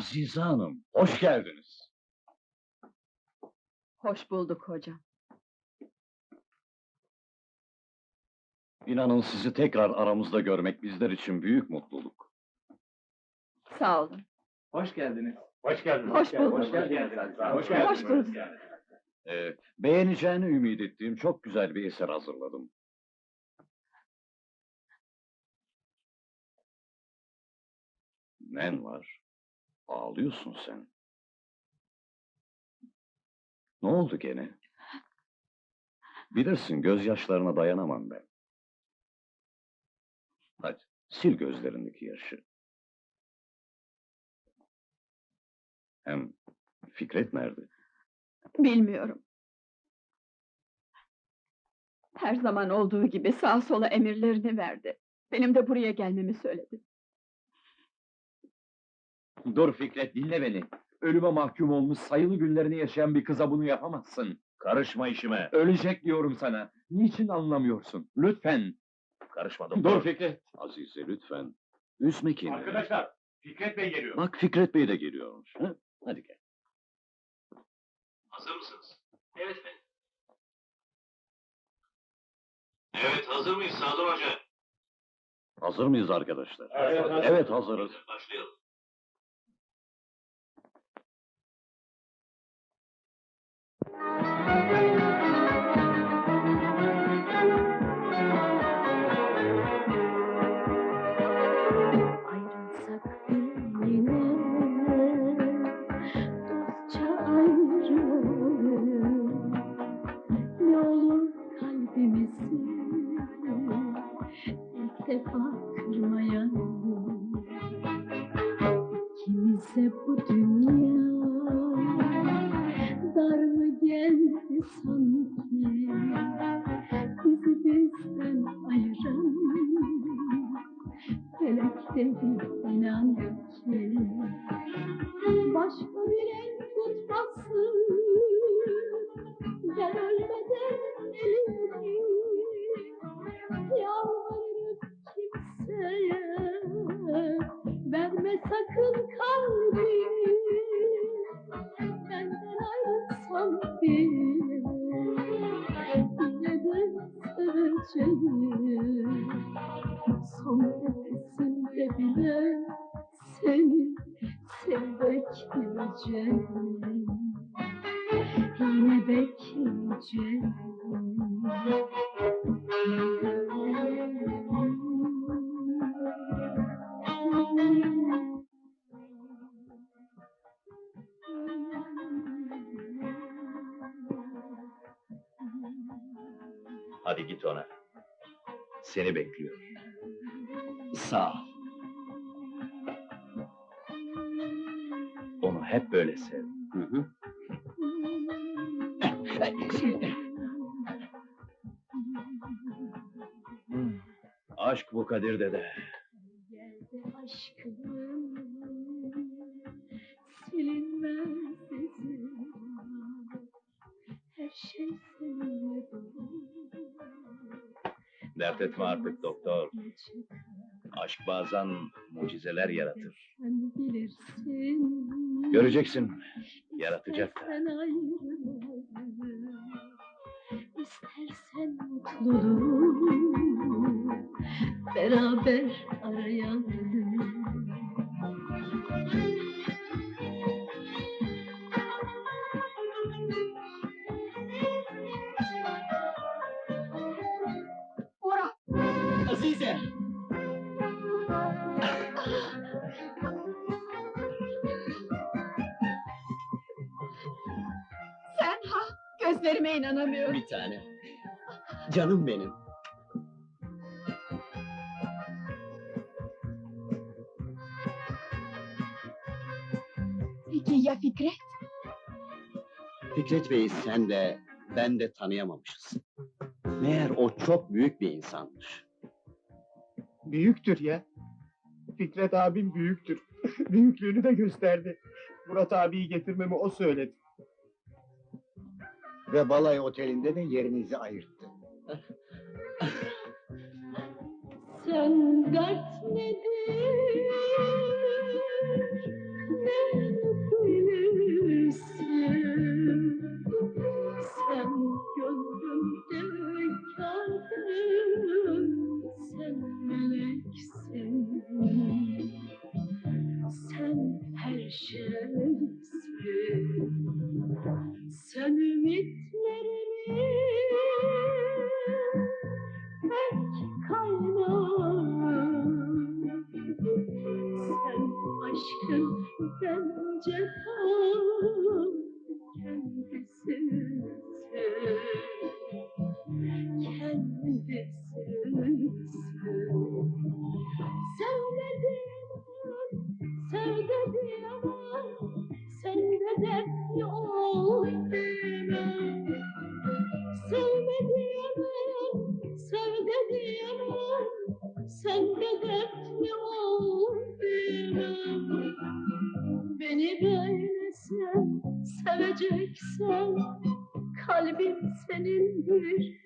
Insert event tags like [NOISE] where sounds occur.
Azize Hanım, hoş geldiniz. Hoş bulduk hocam. İnanın sizi tekrar aramızda görmek bizler için büyük mutluluk. Sağ olun. Hoş geldiniz. Hoş geldin. Hoş bulduk. Hoş geldiniz. Hoş geldiniz. Hoş bulduk. Ee, beğeneceğini ümit ettiğim çok güzel bir eser hazırladım. Nen var? Ağlıyorsun sen. Ne oldu gene? Bilirsin gözyaşlarına dayanamam ben. Hadi sil gözlerindeki yaşı. Hem Fikret nerede? Bilmiyorum. Her zaman olduğu gibi sağ sola emirlerini verdi. Benim de buraya gelmemi söyledi. Dur Fikret dinle beni. Ölüme mahkum olmuş sayılı günlerini yaşayan bir kıza bunu yapamazsın. Karışma işime. Ölecek diyorum sana. Niçin anlamıyorsun? Lütfen. Karışmadım. Dur Fikret. Azize lütfen. Üzme kendini. Arkadaşlar, Fikret Bey geliyor. Bak Fikret Bey de geliyormuş. Ha? Hadi gel. Hazır mısınız? Evet efendim. Evet, hazır mıyız Sadun Hoca? Hazır mıyız arkadaşlar? Evet, hazır. Evet hazırız. Başlayalım. Defa kırmayalım İkimize bu dünya dar mı geldi sanki? Bizi bizden ayıran Değil inan ki Başka bir el tutmasın Ben ölmeden elini Yalvarırım kimseye. Verme sakın kalbini Benden ayrılsam bile. Yine de seveceğim seni sevmek bileceğim. Yine bekleyeceğim. Hadi git ona. Seni bekliyor. Sağ ol. Onu hep böyle sev. Hı hı. Aşk bu Kadir dede. Geldi aşkım silinmez izin Her şey seninle dolu Dert etme artık doktor. Aşk bazen mucizeler yaratır. Sen bilirsin Göreceksin. Yaratacak. İstersen ayrılalım İstersen mutluluğu Beraber arayalım Azize. Gözlerime inanamıyorum. Bir tane. Canım benim. Peki ya Fikret? Fikret Bey'i sen de ben de tanıyamamışız. Meğer o çok büyük bir insanmış. Büyüktür ya. Fikret abim büyüktür. [LAUGHS] Büyüklüğünü de gösterdi. Murat abiyi getirmemi o söyledi ve balay otelinde de yerinizi ayırttı. Sen dert nedir? Ne bilirsin? Sen gözümde kârdın, sen meleksin. Sen her şey. bence tam kendisisin kendisisin seveceksen kalbim senindir.